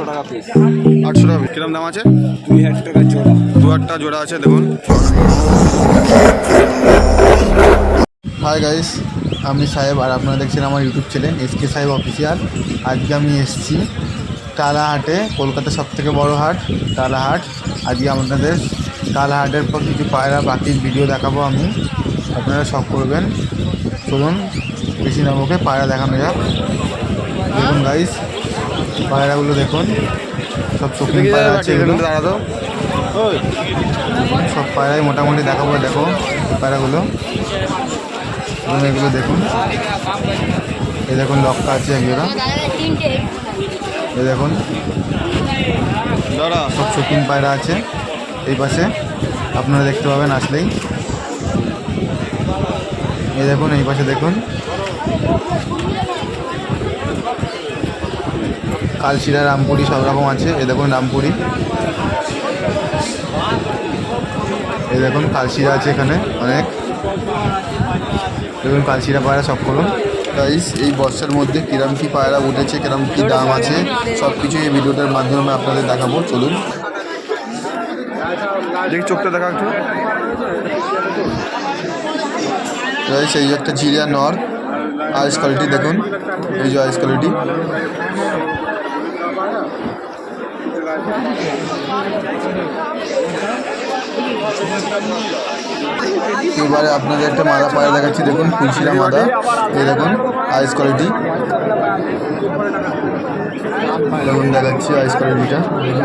আটশো টাকা পিস আটশো টাকা কিরম দাম আছে? দুই হাজার টাকা জোড়া। দু আটটা জোড়া আছে দেখুন। হাই গাইস আমি সাহেব আর আপনারা দেখছেন আমার ইউটিউব চ্যানেল এস কে সাহেব অফিসিয়াল আজকে আমি এসেছি টালাহাটে কলকাতার সব থেকে বড়ো হাট টালাহাট আজকে আপনাদের টালাহাটের পর কিছু পায়রা বাকির ভিডিও দেখাবো আমি। আপনারা সব করবেন। চলুন বেশি না ওকে পায়রা দেখানো যাক। দেখুন গাইস পায়রাগুলো দেখুন। সব চোখের পায়রা আছে এগুলো। দাঁড়াতো সব পায়রাই মোটামুটি দেখাবো দেখো পায়রাগুলো। এগুলো দেখুন। এই দেখুন লক্কা আছে একজোড়া এই দেখুন। সব শৌখিন পায়রা আছে এই পাশে। আপনারা দেখতে পাবেন আসলেই। এই দেখুন এই পাশে দেখুন। কালশিরা রামপুরি সব রকম আছে। এ দেখুন রামপুরি। এ দেখুন কালশিরা আছে এখানে অনেক। দেখুন কালশিরা পায়রা সব করুন গাইস এই বর্ষার মধ্যে কিরম কি পায়রা উঠেছে কিরম কি দাম আছে সব কিছু এই ভিডিওটার মাধ্যমে আপনাদের দেখাবো চলুন। দেখি চোখটা দেখা একটু। গাইস এই যে একটা জিরিয়া নর আইস কোয়ালিটি দেখুন এই যে আইস কোয়ালিটি এবারে আপনাদের একটা মাদা পায়রা দেখাচ্ছি দেখুন ফুলশিরা মাদা এই দেখুন আইস কোয়ালিটি দেখুন দেখাচ্ছি আইস কোয়ালিটিটা দেখুন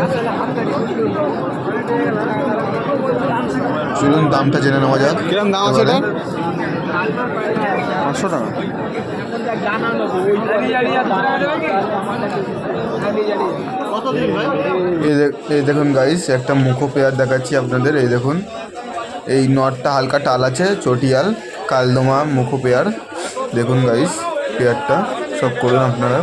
চলুন দামটা জেনে নেওয়া যাক। কিরম দাম আছে এটা? পাঁচশো টাকা। এই দেখুন গাইস একটা মুখো পেয়ার দেখাচ্ছি আপনাদের, এই দেখুন। এই নটটা হালকা টাল আছে, চটিয়াল, কালদমা মুখো পেয়ার দেখুন গাইস পেয়ারটা, সব করুন আপনারা।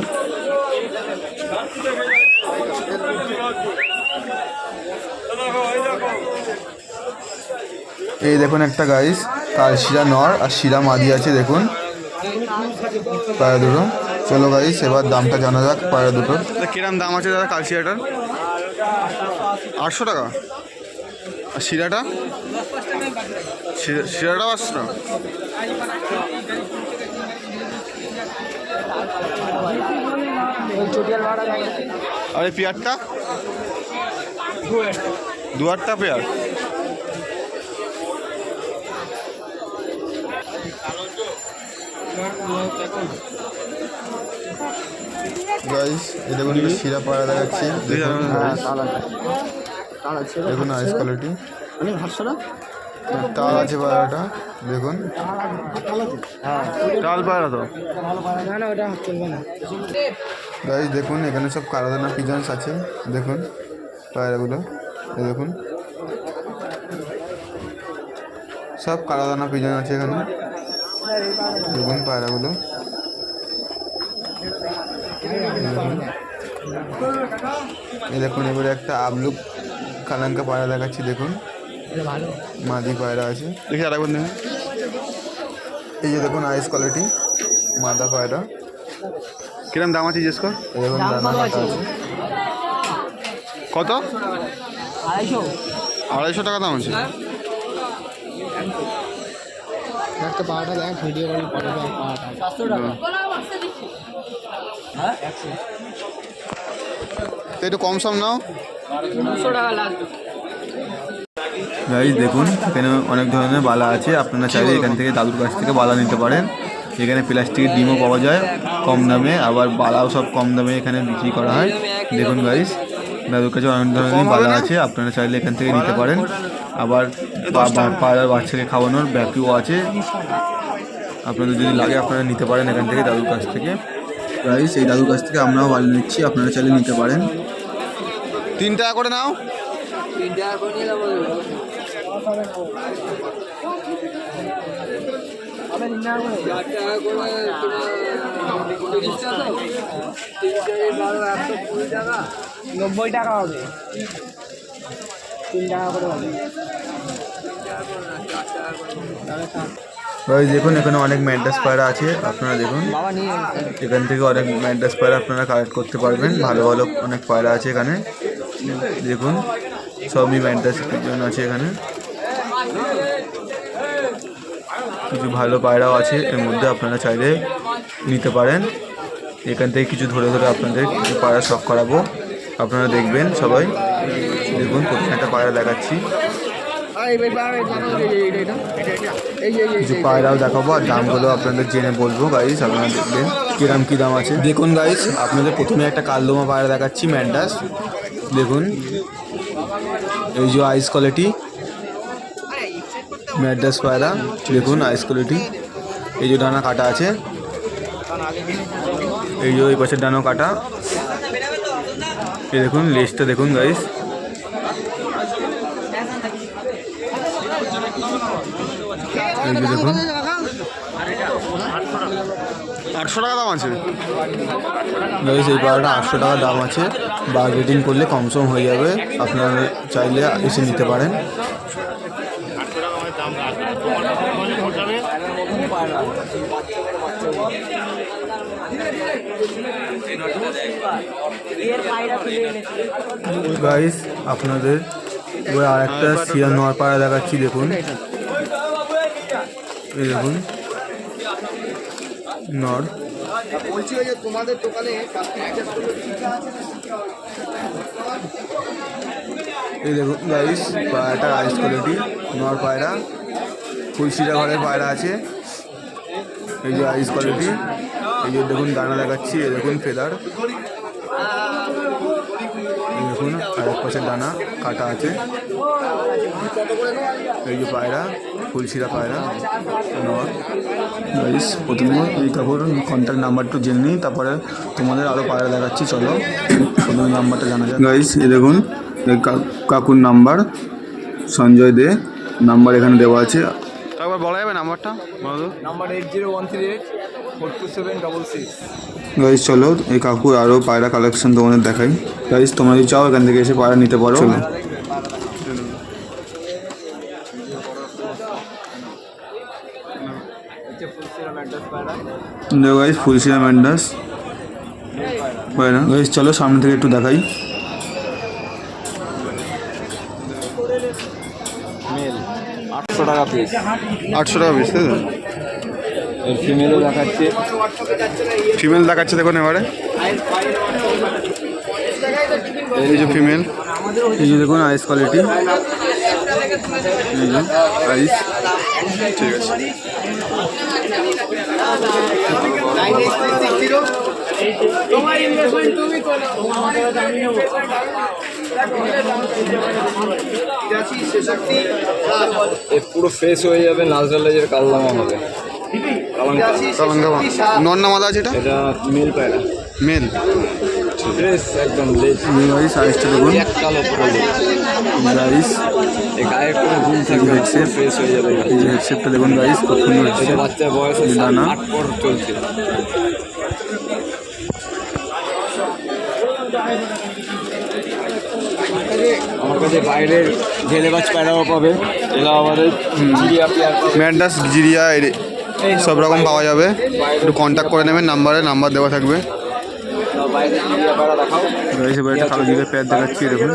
এই দেখুন একটা গাইস কাল শিরা নর আর শিরা মাদি আছে, দেখুন। পায়রা দুটো চলো গাইস এবার দামটা জানা যাক পায়রা দুটোর। কিরম দাম আছে দাদা কালসিয়াটার আটশো টাকা। আর শিরাটা? শিরা- শিরাটাও আটশো টাকা। আর এই পেয়ারটা? দু আটটা পেয়ার। গাইস দেখুন একটা শিরা পায়রা দেখাচ্ছি। দেখুন আইস কোয়ালিটি তাল আছে। পায়রাটা দেখুন ডাল পায়রা তো। গাইস দেখুন এখানে সব কারাদানা পিজন্স আছে। দেখুন পায়রাগুলো। দেখুন। সব কারাদানা পিজন আছে এখানে। দেখুন পায়রাগুলো। দেখুন। এই দেখুন এবারে একটা আবলুক কালাঙ্কা পায়রা দেখাচ্ছি দেখুন। মাদি পায়রা আছে। দেখি আরেকবার দেখুন এই যে দেখুন আইস কোয়ালিটি মাদা পায়রা। কিরম দাম আছে জিজ্ঞেস কর। এই দেখুন দানা আছে কত? আড়াইশো। আড়াইশো টাকা দাম আছে। একটা পাওয়াটা দেখ ভিডিও করে পরে দেখ পাওয়াটা তো একটু কম সম নাও। গাইজ দেখুন এখানে অনেক ধরনের বালা আছে। আপনারা চাইলে এখান থেকে দাদুর কাছ থেকে বালা নিতে পারেন। এখানে প্লাস্টিকের ডিমও পাওয়া যায় কম দামে। আবার বালাও সব কম দামে এখানে বিক্রি করা হয়। দেখুন গাইজ দাদুর কাছে অনেক ধরনের বালা আছে। আপনারা চাইলে এখান থেকে নিতে পারেন। আবার পাড়ার বাচ্চাকে খাওয়ানোর ব্যাপিও আছে। আপনাদের যদি লাগে আপনারা নিতে পারেন এখান থেকে দাদুর কাছ থেকে। গাইজ এই দাদুর কাছ থেকে আমরাও বালা নিচ্ছি, আপনারা চাইলে নিতে পারেন। তিন টাকা করে নাও। নব্বই টাকা হবে। তিন টাকা করে হবে। গাইস দেখুন, এখানে অনেক ম্যান্টাস পায়রা আছে, আপনারা দেখুন। এখান থেকে অনেক ম্যান্টাস পায়রা আপনারা কালেক্ট করতে পারবেন। ভালো ভালো অনেক পায়রা আছে এখানে। দেখুন, সবই জন্য আছে এখানে। কিছু ভালো পায়রাও আছে, এর মধ্যে আপনারা চাইলে নিতে পারেন। এখান থেকে কিছু ধরে ধরে আপনাদের কিছু পায়রা শখ করাবো। আপনারা দেখবেন সবাই। দেখুন প্রথমে একটা পায়রা দেখাচ্ছি। কিছু পায়রাও দেখাবো আর দামগুলো আপনাদের জেনে বলব গাইস আপনারা দেখবেন কিরাম কী দাম আছে দেখুন গাইস আপনাদের প্রথমে একটা কালদমা পায়রা দেখাচ্ছি ম্যান্ডাস দেখুন এই যে আইস কোয়ালিটি ম্যাডাস পায়রা দেখুন আইস কোয়ালিটি এই যে ডানা কাটা আছে এই যে ওই পাশের ডানাও কাটা এই দেখুন লেজটা দেখুন গাইস এই যে দেখুন। আটশো টাকা দাম আছে। গাইস এই পায়রাটা আটশো টাকা দাম আছে। বার্গেটিং করলে কম সম হয়ে যাবে। আপনারা চাইলে এসে নিতে পারেন। গাইস আপনাদের আর একটা শিয়া নোয়ার পাড়া দেখাচ্ছি দেখুন। এই দেখুন নর। বলছি যে তোমাদের দোকানে এই দেখুন গাইস পায়রাটা আইস কোয়ালিটি নর পায়রা ফুলশিরা ঘরের পায়রা আছে। এই যে আইস কোয়ালিটি এই যে দেখুন দানা দেখাচ্ছি এই দেখুন ফেদার দেখুন আর এক পাশে দানা কাটা আছে। এই যে পায়রা। ফুলশিরা পায়রা নর গাইস প্রথমে এই কাকুর কন্ট্যাক্ট নাম্বারটা জেনে নিই তারপরে তোমাদের আরও পায়রা দেখাচ্ছি চলো। প্রথমে নাম্বারটা জানা যায় গাইস এ দেখুন এই কাকুর নাম্বার সঞ্জয় দে নাম্বার এখানে দেওয়া আছে। একবার বলা যাবে নাম্বারটা number eight zero one three eight four two seven double six guys চলো এই কাকুর আরও পায়রা কালেকশন তোমাদের দেখাই। গাইস তোমরা যদি চাও এখান থেকে এসে পায়রা নিতে পারো চলো হচ্ছে ফুলসিরা ম্যাড্রাস পায়রা দেখো গাইস ফুলশিরা ম্যান্ডাস গাইস চলো সামনে থেকে একটু দেখাই। মেল আটশো টাকা পিস আটশো টাকা পিস তাই ফিমেলও দেখাচ্ছে। ফিমেল দেখাচ্ছে দেখুন এবারে। এই যে ফিমেল এই যে দেখুন আইস কোয়ালিটি আইস ঠিক আছে। পুরো ফ্রেশ হয়ে যাবে নাজরালাইজের কালদামা হবে। কালাঙ্গা নর আছে এটা? মেল পায়রা। মেল ফ্রেশ একদম লেজ গাইস আইসটা দেখুন। কালো পুরো গাইস এই গায়ের কোনো গুণ থাকবে ফ্রেশ হয়ে যাবে এই হেডসেটটা দেখুন গাইস সুন্দর হচ্ছে বাচ্চার বয়স দানা। আট পর চলছে। আমার কাছে বাইরের ঢেলেবাজ পায়রাও পাবে এলাহাবাদের ম্যান্ডাস জিরিয়া এর- সব রকম পাওয়া যাবে। একটু কন্ট্যাক্ট করে নেবেন নাম্বারে নাম্বার দেওয়া থাকবে। দেখাও। গাইস কালো জিগের প্যাড দেখাচ্ছি দেখুন।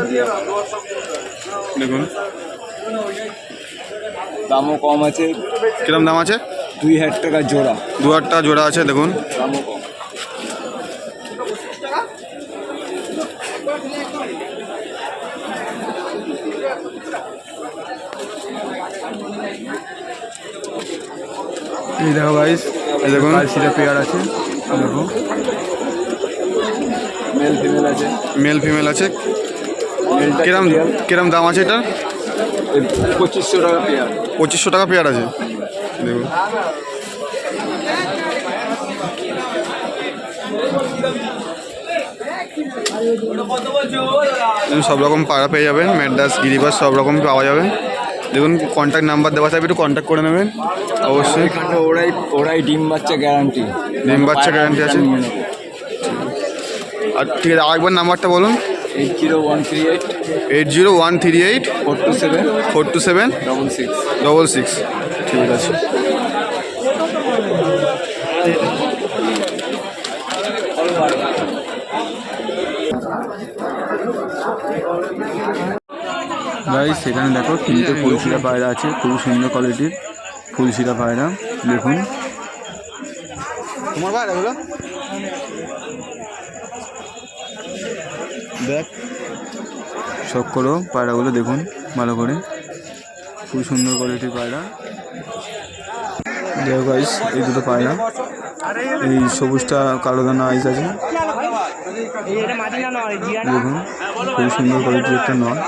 দেখুন। দামও কম আছে। কিরম দাম আছে? দুই হাজার টাকা জোড়া। দু আটটা জোড়া আছে দেখুন। দামও কম। এই দেখো গাইস এই দেখুন। কালশিরা পেয়ার আছে। দেখো। মেল ফিমেল আছে? মেল ফিমেল আছে। কিরম কিরম দাম আছে এটা পঁচিশশো টাকা পেয়ার পঁচিশশো টাকা পেয়ার আছে। দেখুন। সব রকম পাড়া পেয়ে যাবেন। ম্যাডাস গিরিবাস সব রকম পাওয়া যাবে। দেখুন কন্ট্যাক্ট নাম্বার দেওয়া থাকবে একটু কন্ট্যাক্ট করে নেবেন। অবশ্যই। ওরাই ওরাই ডিম বাচ্চা গ্যারান্টি ডিম বাচ্চা গ্যারান্টি আছে? আর ঠিক আছে আরেকবার নাম্বারটা বলুন। Eight zero one three eight. Eight zero one three eight four two seven. Four two seven double six. Double six. ঠিক আছে। ভাই সেখানে দেখো তিনটে ফুলশিরা পায়রা আছে খুব সুন্দর কোয়ালিটির ফুলশিরা পায়রা দেখুন। তোমার পায়রাগুলো? দেখ শখ করো, পায়রাগুলো দেখুন ভালো করে। খুব সুন্দর কোয়ালিটির পায়রা। দেখো গাইস এই দুটো পায়রা। এই সবুজটা কালো দানা আইস আছে। দেখুন খুব সুন্দর কোয়ালিটির একটা নয়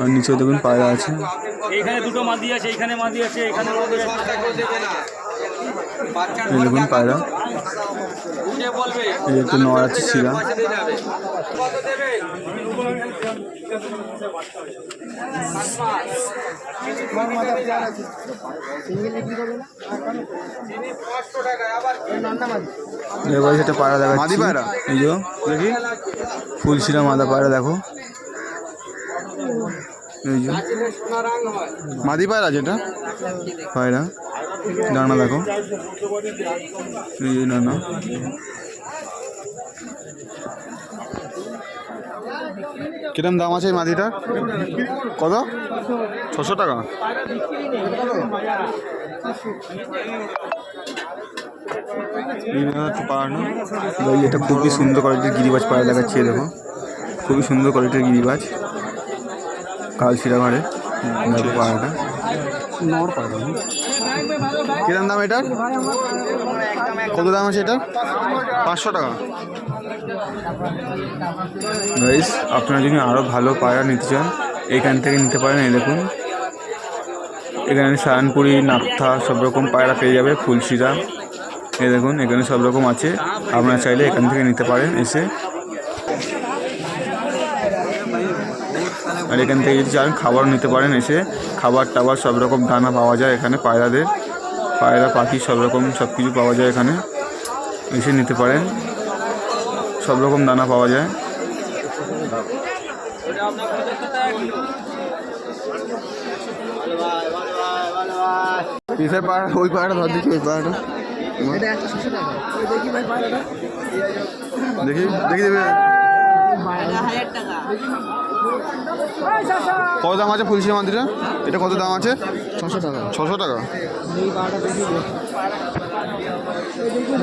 আর নিচে দেখুন পায়রা আছে। এইখানে দুটো মাদি আছে এইখানে মাদি আছে, এখানে মাদি আছে। এই দেখুন পায়রা। এই একটা নয় আছে শিরা। এবার সেটা পায়রা দেখাচ্ছি। মাদি পায়রা? এই দেখি। ফুলশিরা মাদা পায়রা দেখো। মাদি পায়রা যেটা? পায়রা ডানা দেখো। এই যে কিরম দাম আছে মাদিটার? কত? ছশো টাকা। হচ্ছে এটা খুবই সুন্দর কোয়ালিটির গিরিবাজ পায়রা দেখাচ্ছি দেখো। খুবই সুন্দর কোয়ালিটির গিরিবাজ। কাল দেখো পায়রাটা কিরম দাম এটার কত দাম আছে এটা? পাঁচশো টাকা। গাইস আপনারা যদি আরও ভালো পায়রা নিতে চান এখান থেকে নিতে পারেন এই দেখুন। এখানে সায়নপুরি নাকথা সব রকম পায়রা পেয়ে যাবে ফুলশিরা। এই দেখুন এখানে সব রকম আছে। আপনারা চাইলে এখান থেকে নিতে পারেন এসে। আর এখান থেকে যদি চান খাবার নিতে পারেন এসে। খাবার টাবার সব রকম দানা পাওয়া যায় এখানে পায়রাদের। পায়রা পাখি সব রকম সব কিছু পাওয়া যায় এখানে। এসে নিতে পারেন। সব রকম দানা পাওয়া যায়। পিসের পায়রা ওই পায়রাটা ধর দেখি ওই দেখি দেখি দেবে। কত দাম আছে ফুলশিয়া মন্দিরে? এটা কত দাম আছে? ছশো টাকা। ছশো টাকা?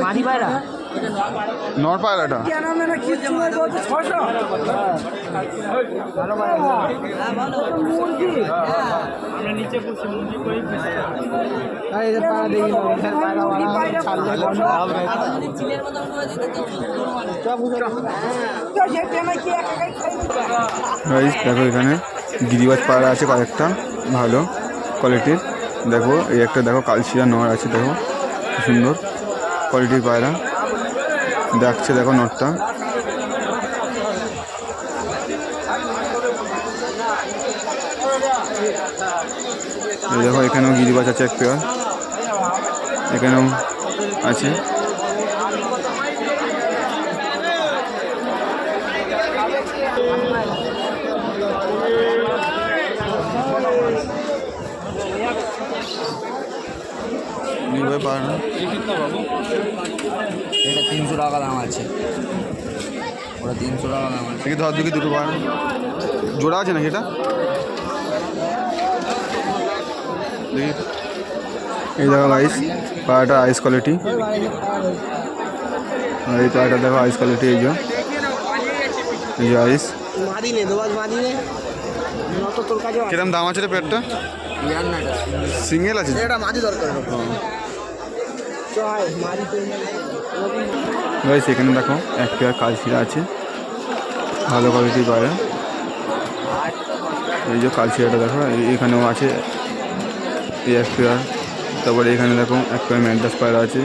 মাদি পায়রা? নর পায়রাটা? দেখো এখানে গিরিবাজ পায়রা আছে কয়েকটা ভালো। কোয়ালিটির দেখো, এই একটা দেখো কালশিয়া নর আছে, দেখো সুন্দর কোয়ালিটির পায়রা। দেখছে দেখো নটটা দেখো, এখানেও গিরিবাজ আছে এক পেয়ার এখানেও আছে। গিরিবাজ পায়রা এটা তিনশো টাকা দাম আছে। ওটা তিনশো টাকা দাম আছে। ধর দেখি দুটো পায়রা জোড়া আছে নাকি এটা? দেখি। এই দেখো গাইস পায়রাটা আইস কোয়ালিটি আর এই পায়রাটা দেখো আইস কোয়ালিটি এই যে। এই যে আইস কিরম দাম আছে রে পেটটা? সিঙ্গেল আছে? গাইস এখানে দেখো, এক পেয়ার কালশিরা আছে। ভালো কোয়ালিটির পায়রা এই যে কালশিরাটা দেখো এখানেও আছে এই এক পেয়ার তারপরে এখানে দেখো, এক পেয়ার ম্যান্টাস পায়রা আছে।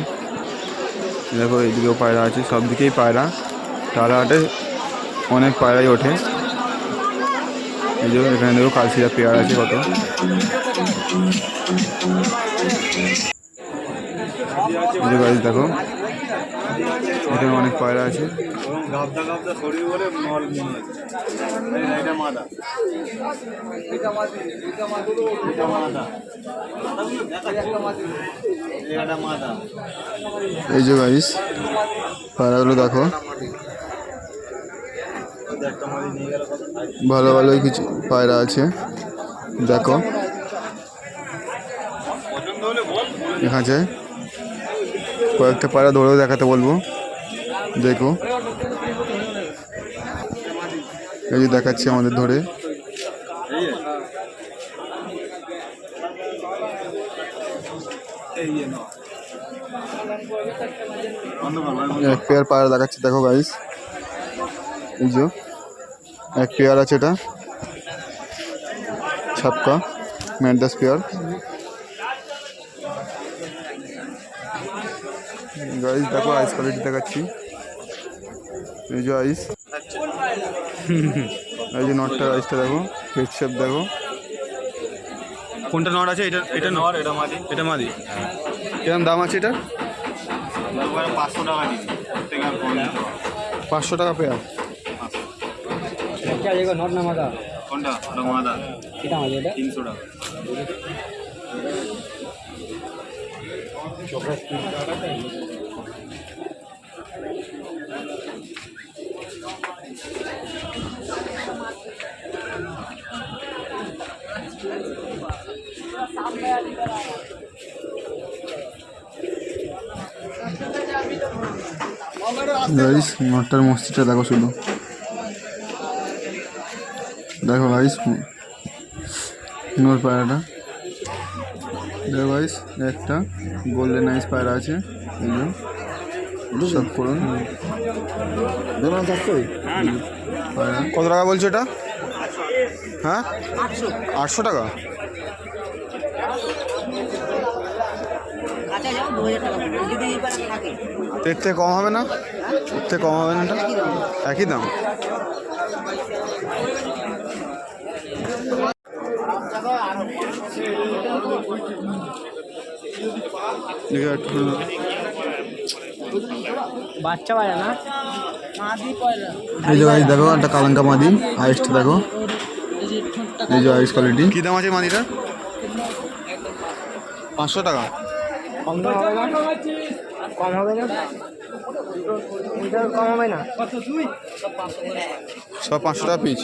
দেখো এইদিকেও পায়রা আছে, সব দিকেই পায়রা। টালাহাটে অনেক পায়রাই ওঠে। এই যে এখানে দেখো, কালশিরা পেয়ার আছে কত। যে গাইস দেখো, এখানে অনেক পায়রা আছে। এই যে গাইস পায়রাগুলো দেখো। ভালো ভালোই কিছু পায়রা আছে, দেখো। এখানে আছে কয়েকটা পায়রা ধরেও দেখাতে বলব। দেখো। এই যে দেখাচ্ছি আমাদের ধরে। এক পেয়ার পায়রা দেখাচ্ছি, দেখো গাইস এই যে, এক পেয়ার আছে এটা। ছাপকা, ম্যান্ডাস পেয়ার। গাইস দেখো আইস কোয়ালিটি দেখাচ্ছি। এই যে আইস এই যে নটটার আইসটা দেখো হেড শেপ দেখো। কোনটা নট আছে? এটা এটা নট এটা মাদি। এটা মাদি। কিরম দাম আছে এটা? পাঁচশো টাকা। পাঁচশো টাকা পেয়ার কোনটা? তিনশো টাকা। গাইস নটটার মস্তিটা দেখো শুধু। দেখো গাইস নোর পায়রাটা দেখো গাইস একটা গোল্ডেন আইস পায়রা আছে এই যে। সব করুন। পায়রা কত টাকা বলছো এটা? হ্যাঁ? আটশো। টাকা? কাঁচা যাও দু হাজার টাকা। যদি এবার এর থেকে কম হবে না? এর থেকে কম হবে না এটা? একই দাম? বাচ্চা বাজা না? এই যে গাইস দেখো একটা কালাঙ্কা মাদি আইসটা দেখো। এই যে কোয়ালিটি কী দাম আছে মাদিটা পাঁচশো টাকা। কম হবে না? কম হবে না এটার কম হবে না? সব পাঁচশো টাকা পিস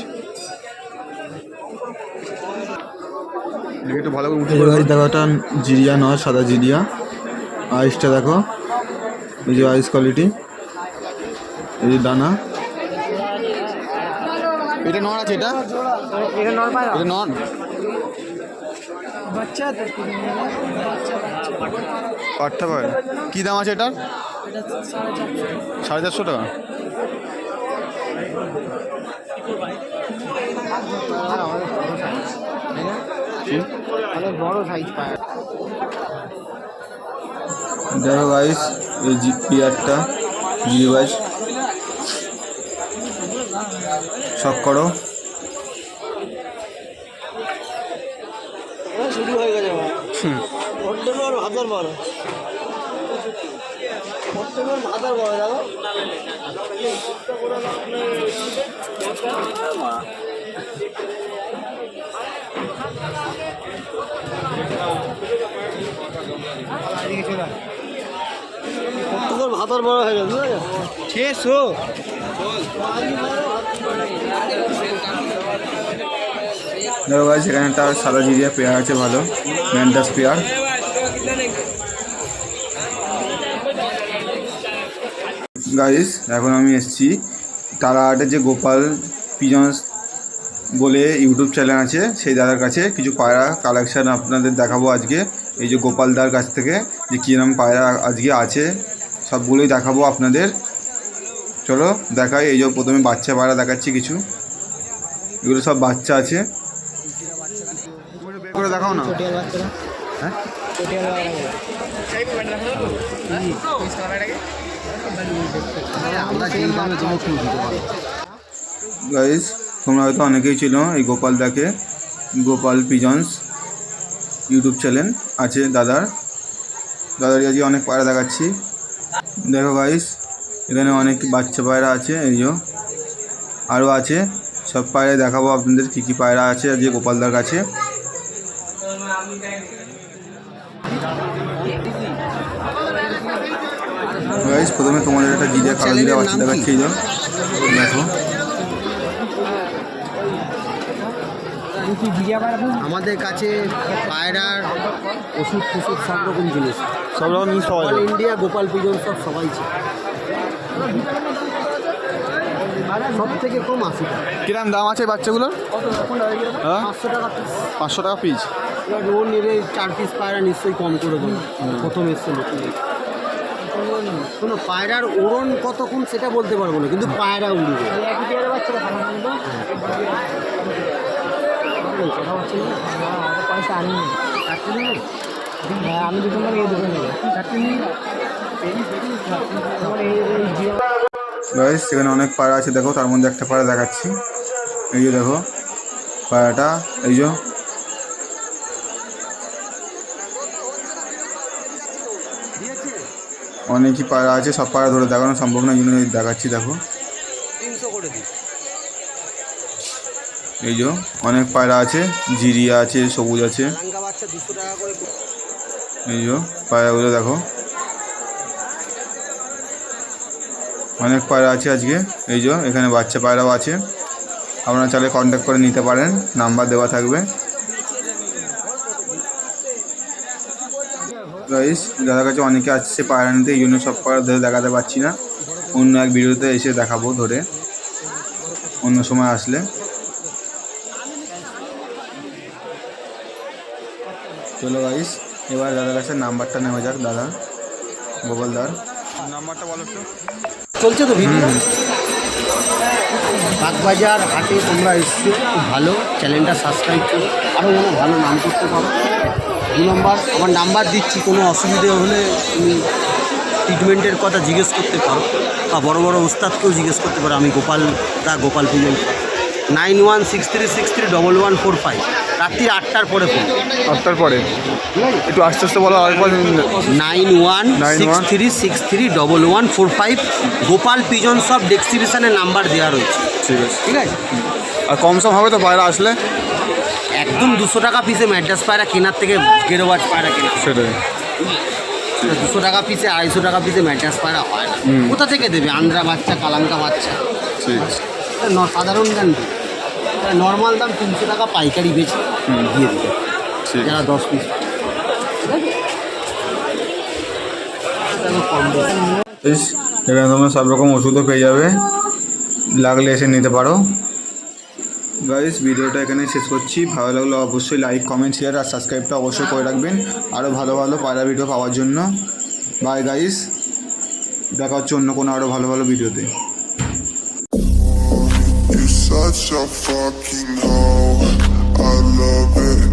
একটু ভালো করে উঠে দেখো একটা জিরিয়া নয় সাদা জিরিয়া। আইসটা দেখো। এই যে আইস কোয়ালিটি এই যে দানা। এটা নন আছে এটা? এটা নর এটা নন বাচ্চা কী দাম আছে এটার? সাড়ে চারশো টাকা। দেখো গাইস এই জি পিয়ারটা গিরিবাজ শখ করো। শুরু হয়ে গেছে ওর বড় হাজার বড় ওর হাজার বড় দেখো তোর ভাতার বড় হয়ে গেছে শেষো দেখো গাইস এখানে একটা সাদা জিরিয়া পেয়ার আছে, ভালো। ম্যান্টাস পেয়ার গাইস এখন আমি এসেছি। তারাহাটের যে গোপাল পিজন্স বলে ইউটিউব চ্যানেল আছে, সেই দাদার কাছে কিছু পায়রা কালেকশান আপনাদের দেখাবো আজকে। এই যে গোপালদার কাছ থেকে যে কীরকম পায়রা আজকে আছে, সবগুলোই দেখাবো আপনাদের। চলো দেখাই, এই যে প্রথমে বাচ্চা পায়রা দেখাচ্ছি কিছু। এগুলো সব বাচ্চা আছে। বের দেখাও না। হ্যাঁ? গাইস তোমরা হয়তো অনেকেই ছিল এই গোপাল দাকে গোপাল পিজন্স ইউটিউব চ্যানেল আছে দাদার। দাদার আজকে অনেক পায়রা দেখাচ্ছি। দেখো গাইস এখানে অনেক বাচ্চা পায়রা আছে এই যে। আরও আছে সব পায়রা দেখাবো আপনাদের কী কী পায়রা আছে আজকে গোপালদার কাছে গাইস প্রথমে তোমাদের একটা জিরিয়া কালো জিরিয়া বাচ্চা দেখাচ্ছি এই দেখো। আমাদের কাছে পায়রার ওষুধ ফষুধ সব রকম জিনিস। সব রকম জিনিস অল ইন্ডিয়া গোপাল পিজন সব সবাই ছিল সব থেকে কম আশি টাকা। কিরম দাম আছে বাচ্চাগুলোর হ্যাঁ? পাঁচশো টাকা পিস পাঁচশো টাকা পিস এবার ও নেবে চার পিস পায়রা নিশ্চয়ই কম করে দেবো। প্রথম এসছে নতুন। শোনো, পায়রার ওড়ন কতক্ষণ সেটা বলতে পারব না, কিন্তু পায়রা উড়বে। আমি এই গাইস সেখানে অনেক পায়রা আছে, দেখো, তার মধ্যে একটা পায়রা দেখাচ্ছি। এই যে দেখো, পায়রাটা, এই যে। অনেকই পায়রা আছে সব পায়রা ধরে দেখানো সম্ভব না জন্য দেখাচ্ছি দেখো। এই যে অনেক পায়রা আছে জিরিয়া আছে সবুজ আছে। এই যে পায়রাগুলো দেখো। অনেক পায়রা আছে আজকে এই যে এখানে বাচ্চা পায়রাও আছে। আপনারা চাইলে কন্ট্যাক্ট করে নিতে পারেন নাম্বার দেওয়া থাকবে। গাইস দাদার কাছে অনেকে আসছে পায়রা নিতে এই জন্য সব পায়রা ধরে দেখাতে পারছি না। অন্য এক ভিডিওতে এসে দেখাবো ধরে। অন্য সময় আসলে। চলো গাইস এবার দাদার কাছে নাম্বারটা নেওয়া যাক দাদা। গোপালদার নাম্বারটা বলো একটু। চলছে তো ভিডিও বাগবাজার হাটে তোমরা এসছো খুব ভালো। চ্যানেলটা সাবস্ক্রাইব করো। আরও ভালো নাম করতে পারো। দু নম্বর আমার নাম্বার দিচ্ছি কোনো অসুবিধে হলে তুমি ট্রিটমেন্টের কথা জিজ্ঞেস করতে পারো। বা বড় বড় ওস্তাদকেও জিজ্ঞেস করতে পারো আমি গোপাল দা Gopal pigeon nine one six three six three double one four five. রাত্রি আটটার পরে ফোন। আটটার পরে? একটু আস্তে আস্তে বলো আরেকবার nine one six three six three double one four five Gopal pigeon সব ডেক্সিবিশনের নাম্বার দেওয়া রয়েছে। ঠিক আছে। ঠিক আছে? আর কম সম হবে তো বাইরে আসলে? একদম দুশো টাকা পিসে ম্যাড্রাস পায়রা কেনার থেকে গেরোবাজ পায়রা কেনা। সেটাই। দুশো টাকা পিসে আড়াইশো টাকা পিসে ম্যাড্রাস পায়রা হয় না। কোথা থেকে দেবে? আন্দ্রা বাচ্চা কালাঙ্কা বাচ্চা? সাধারণ দাম নর্মাল দাম তিনশো টাকা পাইকারি বেচে দিয়ে দেবে। ঠিক। যারা দশ পিস এখানে তোমরা সব রকম ওষুধও পেয়ে যাবে। লাগলে এসে নিতে পারো। গাইস ভিডিওটা এখানে শেষ করছি। ভালো লাগলে অবশ্যই লাইক কমেন্ট শেয়ার আর সাবস্ক্রাইবটা অবশ্যই করে রাখবেন। আরও ভালো ভালো পায়রা ভিডিও পাওয়ার জন্য। বাই গাইস দেখা হচ্ছে অন্য কোনো আরও ভালো ভালো ভিডিওতে। Such a fucking hoe. I love it.